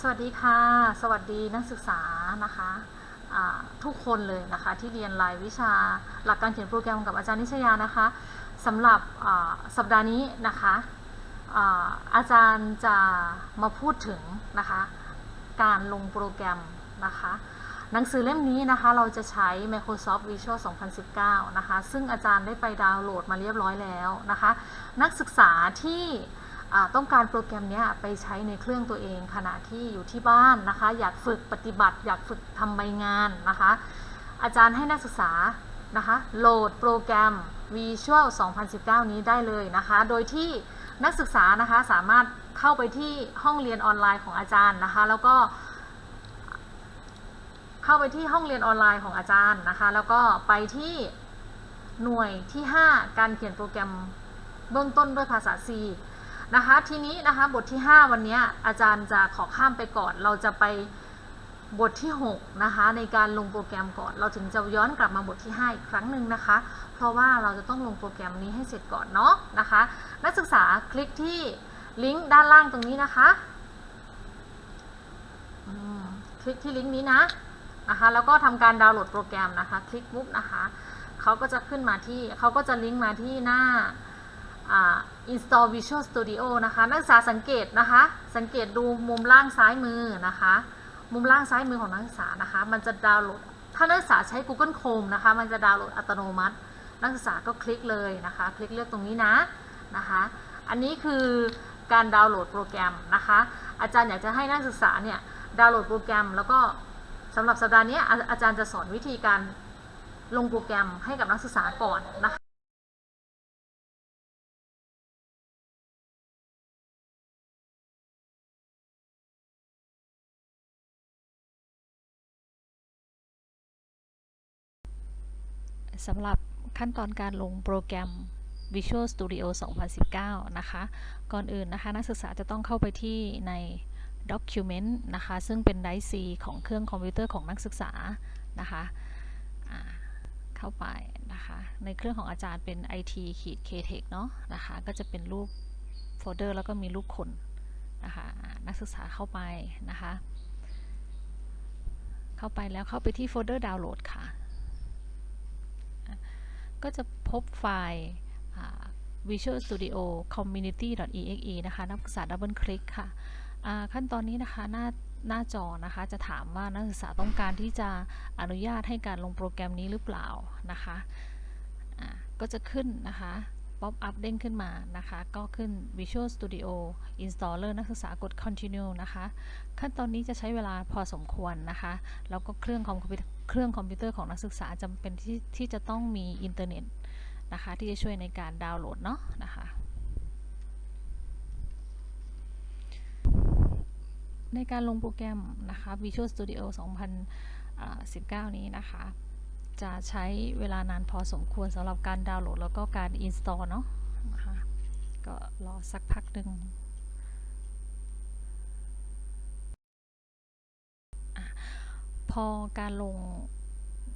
สวัสดีค่ะ สวัสดีนักศึกษานะคะทุกคนเลยนะคะที่เรียนรายวิชาหลักการเขียนโปรแกรมกับอาจารย์นิชยานะคะสำหรับสัปดาห์นี้นะคะอาอาจารย์จะมาพูดถึงนะคะการลงโปรแกรมนะคะหนังสือเล่มนี้นะคะเราจะใช้ Microsoft Visual 2019 นะคะซึ่งอาจารย์ได้ไปดาวน์โหลดมาเรียบร้อยแล้วนะคะนักศึกษาที่ ต้องการโปรแกรมนี้ไปใช้ในเครื่องตัวเองขณะที่อยู่ที่บ้านนะคะ อยากฝึกปฏิบัติ อยากฝึกทำใบงานนะคะ อาจารย์ให้นักศึกษานะคะโหลดโปรแกรม Visual 2019 นี้ได้เลยนะคะ โดยที่นักศึกษานะคะสามารถเข้าไปที่ห้องเรียนออนไลน์ของอาจารย์นะคะ แล้วก็ เข้าไปที่ห้องเรียนออนไลน์ของอาจารย์นะคะ แล้วก็ไปที่หน่วยที่ 5 การเขียนโปรแกรมเบื้องต้นด้วยภาษา C นะคะ ทีนี้นะคะบทที่ 5 วันนี้อาจารย์จะขอข้ามไปก่อน เราจะไปบทที่ 6 นะคะ ในการลงโปรแกรมก่อน เราถึงจะย้อนกลับมาบทที่ 5 อีกครั้งหนึ่งนะคะ เพราะว่าเราจะต้องลงโปรแกรมนี้ให้เสร็จก่อนเนาะนะคะ นักศึกษาคลิกที่ลิงก์ด้านล่างตรงนี้นะคะคลิกที่ลิงก์นี้นะนะคะแล้วก็ทำการดาวน์โหลดโปรแกรมนะคะ คลิกปุ๊บนะคะเขาก็จะขึ้นมาที่เขาก็จะลิงก์มาที่หน้าอ่า install Visual Studio นะคะ นักศึกษาสังเกตนะคะ สังเกตดูมุมล่างซ้ายมือนะคะ มุมล่างซ้ายมือของนักศึกษานะคะ มันจะดาวน์โหลด ถ้านักศึกษาใช้ Google Chrome นะคะ มันจะดาวน์โหลดอัตโนมัติ นักศึกษาก็คลิกเลยนะคะ คลิกเลือกตรงนี้นะนะคะ อันนี้คือการดาวน์โหลดโปรแกรมนะคะ อาจารย์อยากจะให้นักศึกษาเนี่ยดาวน์โหลดโปรแกรม แล้วก็สำหรับสัปดาห์นี้อาอาจารย์จะสอนวิธีการลงโปรแกรมให้กับนักศึกษาก่อนนะคะ สำหรับขั้นตอนการลงโปรแกรม Visual Studio 2019 นะคะ ก่อนอื่นนะคะนักศึกษาจะต้องเข้าไปที่ใน Document นะคะ ซึ่งเป็นไดร์ C ของเครื่องคอมพิวเตอร์ของนักศึกษานะคะเข้าไปนะคะ ในเครื่องของอาจารย์เป็น IT ขีด KTech เนาะนะคะ ก็จะเป็นรูปโฟลเดอร์แล้วก็มีรูปคนนะคะนักศึกษาเข้าไปนะคะ เข้าไปแล้วเข้าไปที่โฟลเดอร์ดาวน์โหลดค่ะ ก็จะพบไฟล์ Visual Studio Community.exe นะคะนักศึกษาดับเบิลคลิกค่ะขั้นตอนนี้นะคะหน้าหน้าจอนะคะจะถามว่านักศึกษาต้องการที่จะอนุญาตให้การลงโปรแกรมนี้หรือเปล่านะคะก็จะขึ้นนะคะ ป๊อปอัพเด้งขึ้นมานะคะ ก็ขึ้น Visual Studio Installer นักศึกษากด Continue นะคะ ขั้นตอนนี้จะใช้เวลาพอสมควรนะคะ แล้วก็เครื่องคอมพิวเตอร์เครื่องคอมพิวเตอร์ของนักศึกษาจำเป็นที่ที่จะต้องมีอินเทอร์เน็ตนะคะ ที่จะช่วยในการดาวน์โหลดเนาะนะคะในการลงโปรแกรมนะคะ Visual Studio 2019 นี้นะคะ จะใช้เวลานานพอสมควรสำหรับการดาวน์โหลดแล้วก็การ install เนาะนะคะก็รอสักพักหนึ่งพอการลง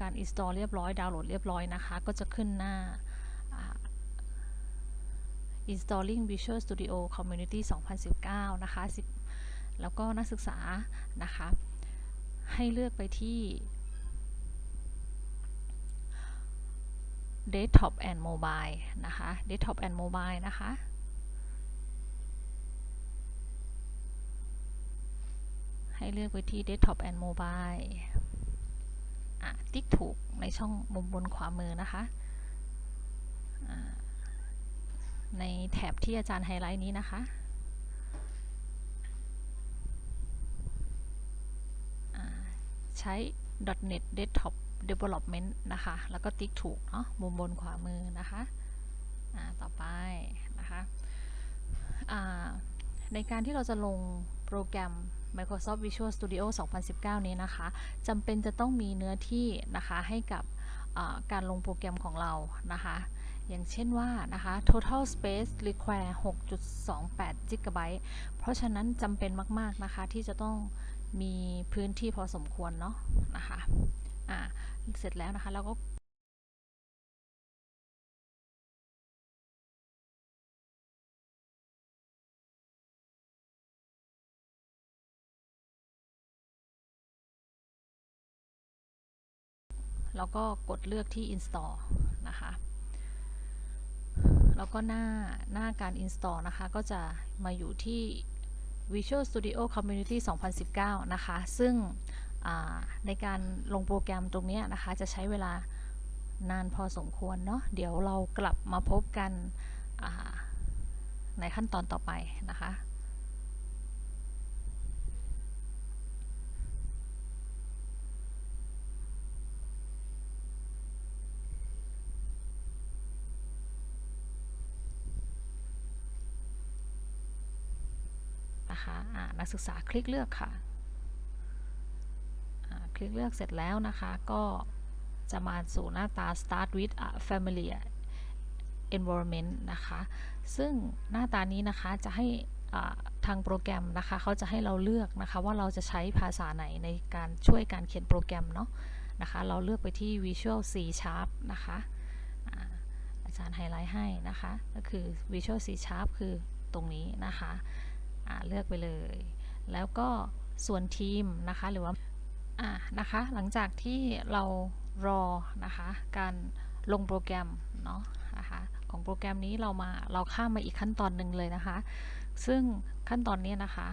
การ install เรียบร้อยดาวน์โหลดเรียบร้อยนะคะ ก็จะขึ้นหน้า installing Visual Studio Community 2019 นะคะ แล้วก็นักศึกษานะคะ ให้เลือกไปที่ desktop and mobile นะคะ desktop and mobile นะคะ ให้เลือกไปที่ desktop and mobile ติ๊กถูกในช่องมุมบนขวามือนะคะ ในแถบที่อาจารย์ไฮไลท์นี้นะคะใช้ .NET Desktop Development นะคะ แล้วก็ติ๊กถูกเนาะมุมบนขวามือนะคะอ่าต่อไปนะคะอ่าในการที่เราจะลงโปรแกรม Microsoft Visual Studio 2019 นี้นะคะจำเป็นจะต้องมีเนื้อที่นะคะให้กับอ่าการลงโปรแกรมของเรานะคะ อย่างเช่นว่านะคะ total space require 6.28 GB เพราะฉะนั้นจำเป็นมาก ๆ นะคะ ที่จะต้องมีพื้นที่พอสมควรเนาะนะคะ อ่าเสร็จแล้วนะคะเราก็แล้วก็กดเลือกที่ install นะคะ แล้วก็หน้าหน้าการ install นะคะ ก็จะมาอยู่ที่ Visual Studio Community 2019 นะคะ ซึ่ง ในการลงโปรแกรมตรงนี้นะคะ จะใช้เวลานานพอสมควรเนาะเดี๋ยวเรากลับมาพบกันในขั้นตอนต่อไปนะคะนะคะอ่านักศึกษาคลิกเลือกค่ะ คลิกเลือกเสร็จแล้วนะคะ ก็จะมาสู่หน้าตา start with a familiar environment นะคะ ซึ่งหน้าตานี้นะคะจะให้ทางโปรแกรมนะคะเขาจะให้เราเลือกนะคะว่าเราจะใช้ภาษาไหนในการช่วยการเขียนโปรแกรมเนาะนะคะ เราเลือกไปที่ Visual C Sharp นะคะอาจารย์ไฮไลท์ให้นะคะ ก็คือ Visual C Sharp คือตรงนี้นะคะเลือกไปเลย แล้วก็ส่วนทีมนะคะหรือว่า อ่านะคะหลังจากที่เรารอนะคะการลงโปรแกรมเนาะนะคะของโปรแกรมนี้เรามาเราข้ามมาอีกขั้นตอนหนึ่งเลยนะคะ ซึ่งขั้นตอนนี้นะคะ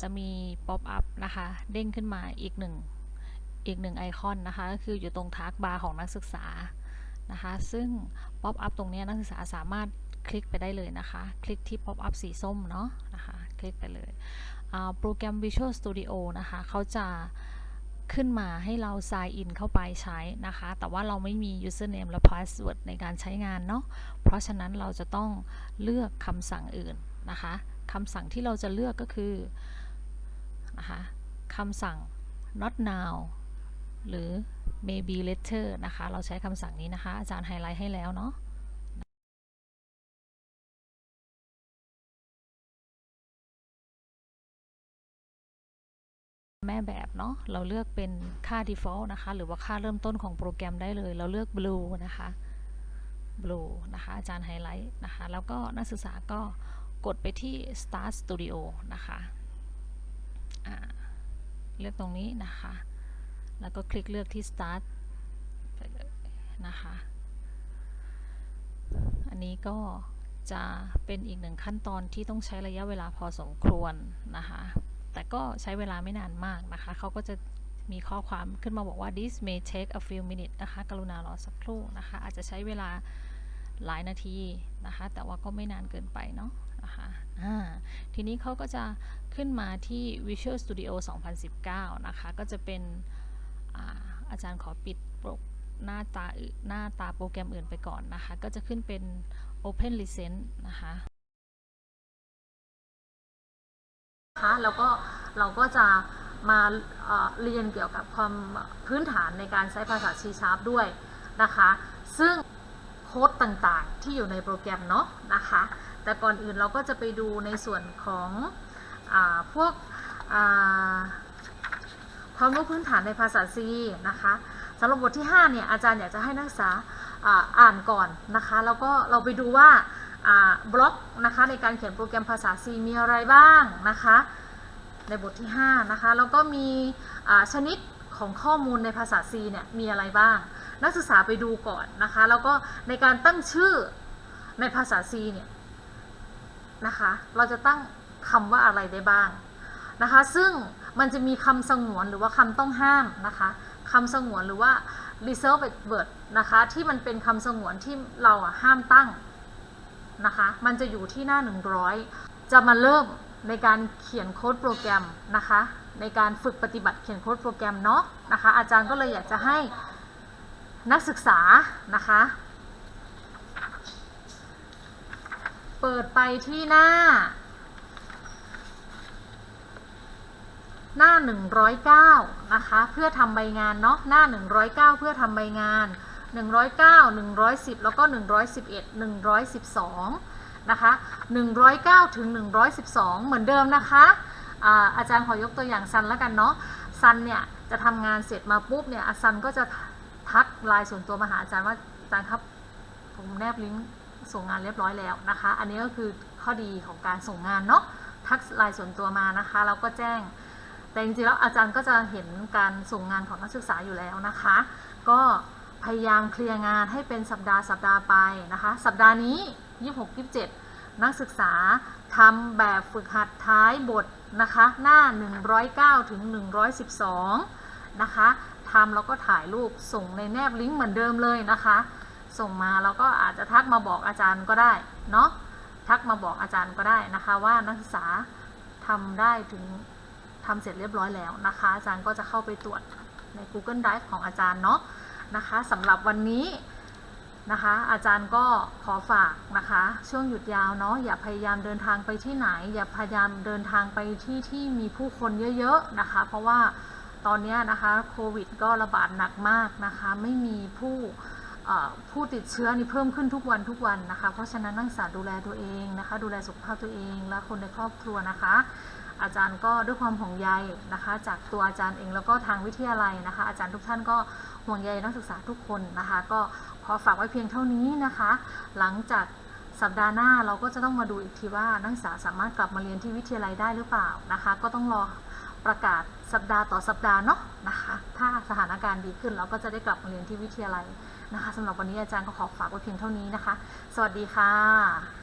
จะมีป๊อปอัพนะคะเด้งขึ้นมาอีกหนึ่งอีกหนึ่งไอคอนนะคะก็คืออยู่ตรงทาร์กบาร์ของนักศึกษานะคะซึ่งป๊อปอัพตรงนี้นักศึกษาสามารถคลิกไปได้เลยนะคะ คลิกที่ pop up สีส้มเนาะนะคะคลิกไปเลยโปรแกรม Visual Studio นะคะเขาจะ ขึ้นมาให้เรา sign in เข้าไปใช้นะคะ แต่ว่าเราไม่มี username และ password ในการใช้งานเนาะ เพราะฉะนั้นเราจะต้องเลือกคำสั่งอื่นนะคะคำสั่งที่เราจะเลือกก็คือนะคะคำสั่ง not now หรือ maybe later นะคะ เราใช้คำสั่งนี้นะคะ อาจารย์ไฮไลท์ให้แล้วเนาะ ม่แบบเนาะเราเลือกเป็นค่า default นะคะ หรือว่าค่าเริ่มต้นของโปรแกรมได้เลย เราเลือก blue นะคะ blue นะคะอาจารย์ไฮไลท์นะคะ แล้วก็นักศึกษาก็กดไปที่ start studio นะคะเลือกตรงนี้นะคะ แล้วก็คลิกเลือกที่ start ไปเลยนะคะ อันนี้ก็จะเป็นอีกหนึ่งขั้นตอนที่ต้องใช้ระยะเวลาพอสมควรนะคะ แต่ก็ใช้เวลาไม่นานมากนะคะ เขาก็จะมีข้อความขึ้นมาบอกว่า this may take a few minutes นะคะ กรุณารอสักครู่นะคะ อาจจะใช้เวลาหลายนาทีนะคะ แต่ว่าก็ไม่นานเกินไปเนาะนะคะทีนี้เขาก็จะขึ้นมาที่ Visual Studio 2019 นะคะ ก็จะเป็นอาอาจารย์ขอปิดโปรหน้าตาหน้าตาโปรแกรมอื่นไปก่อนนะคะ ก็จะขึ้นเป็น Open License นะคะ นะคะ แล้วก็เราก็จะมาเเรียนเกี่ยวกับความพื้นฐานในการใช้ภาษา C Sharp ด้วยนะคะ ซึ่งโค้ดต่างๆที่อยู่ในโปรแกรมเนาะนะคะ แต่ก่อนอื่นเราก็จะไปดูในส่วนของอพวกความรู้พื้นฐานในภาษา C นะคะสำหรับบทที่ 5 เนี่ยอาจารย์อยากจะให้นักศึกษาอ่านก่อนนะคะ แล้วก็เราไปดูว่า บล็อกนะคะในการเขียนโปรแกรมภาษา C มีอะไรบ้างนะคะในบทที่5นะคะแล้วก็มีชนิดของข้อมูลในภาษา C เนี่ยมีอะไรบ้าง นักศึกษาไปดูก่อนนะคะแล้วก็ในการตั้งชื่อในภาษา C เนี่ยนะคะเราจะตั้งคำว่าอะไรได้บ้างนะคะซึ่งมันจะมีคำสงวนหรือว่าคำต้องห้ามนะคะคำสงวนหรือว่า reserved word นะคะที่มันเป็นคำสงวนที่เราห้ามตั้ง นะคะ มันจะอยู่ที่หน้า 100 จะมาเริ่มในการเขียนโค้ดโปรแกรมนะคะ ในการฝึกปฏิบัติเขียนโค้ดโปรแกรมเนาะนะคะ อาจารย์ก็เลยอยากจะให้นักศึกษานะคะ เปิดไปที่หน้า หน้า 109 นะคะ เพื่อทำใบงานเนาะหน้า 109 เพื่อทำใบงาน 109 110 แล้วก็ 111 112 นะคะ 109 ถึง 112 เหมือนเดิมนะคะอาอาจารย์ขอยกตัวอย่างซันแล้วกันเนาะ ซันเนี่ยจะทำงานเสร็จมาปุ๊บเนี่ยซันก็จะทักไลน์ส่วนตัวมาหาอาจารย์ว่าอาจารย์ครับผมแนบลิงก์ส่งงานเรียบร้อยแล้วนะคะ อันนี้ก็คือข้อดีของการส่งงานเนาะ ทักไลน์ส่วนตัวมานะคะ แล้วก็แจ้ง แต่จริงๆแล้วอาจารย์ก็จะเห็นการส่งงานของนักศึกษาอยู่แล้วนะคะ ก็ พยายามเคลียร์งานให้เป็นสัปดาห์สัปดาห์ไปนะคะ สัปดาห์นี้ 26 27 นักศึกษาทำแบบฝึกหัดท้ายบทนะคะ หน้า 109 ถึง 112 นะคะทำแล้วก็ถ่ายรูปส่งในแนบลิงก์เหมือนเดิมเลยนะคะ ส่งมาแล้วก็อาจจะทักมาบอกอาจารย์ก็ได้เนาะทักมาบอกอาจารย์ก็ได้นะคะ ว่านักศึกษาทำได้ถึงทำเสร็จเรียบร้อยแล้วนะคะ อาจารย์ก็จะเข้าไปตรวจใน Google Drive ของอาจารย์เนาะ นะคะสำหรับวันนี้นะคะ อาจารย์ก็ขอฝากนะคะ ช่วงหยุดยาวเนาะอย่าพยายามเดินทางไปที่ไหน อย่าพยายามเดินทางไปที่ที่มีผู้คนเยอะๆนะคะ เพราะว่าตอนนี้นะคะโควิดก็ระบาดหนักมากนะคะ ไม่มีผู้ผู้ติดเชื้อนี่เพิ่มขึ้นทุกวันทุกวันนะคะ เพราะฉะนั้นนักศึกษาดูแลตัวเองนะคะ ดูแลสุขภาพตัวเองและคนในครอบครัวนะคะ อาจารย์ก็ด้วยความห่วงใยนะคะ จากตัวอาจารย์เองแล้วก็ทางวิทยาลัยนะคะ อาจารย์ทุกท่านก็ ห่วงใยนักศึกษาทุกคนนะคะ ก็ขอฝากไว้เพียงเท่านี้นะคะ หลังจากสัปดาห์หน้าเราก็จะต้องมาดูอีกทีว่านักศึกษาสามารถกลับมาเรียนที่วิทยาลัยได้หรือเปล่านะคะ ก็ต้องรอประกาศสัปดาห์ต่อสัปดาห์เนาะนะคะ ถ้าสถานการณ์ดีขึ้นเราก็จะได้กลับมาเรียนที่วิทยาลัยนะคะสำหรับวันนี้อาจารย์ก็ขอฝากไว้เพียงเท่านี้นะคะ สวัสดีค่ะ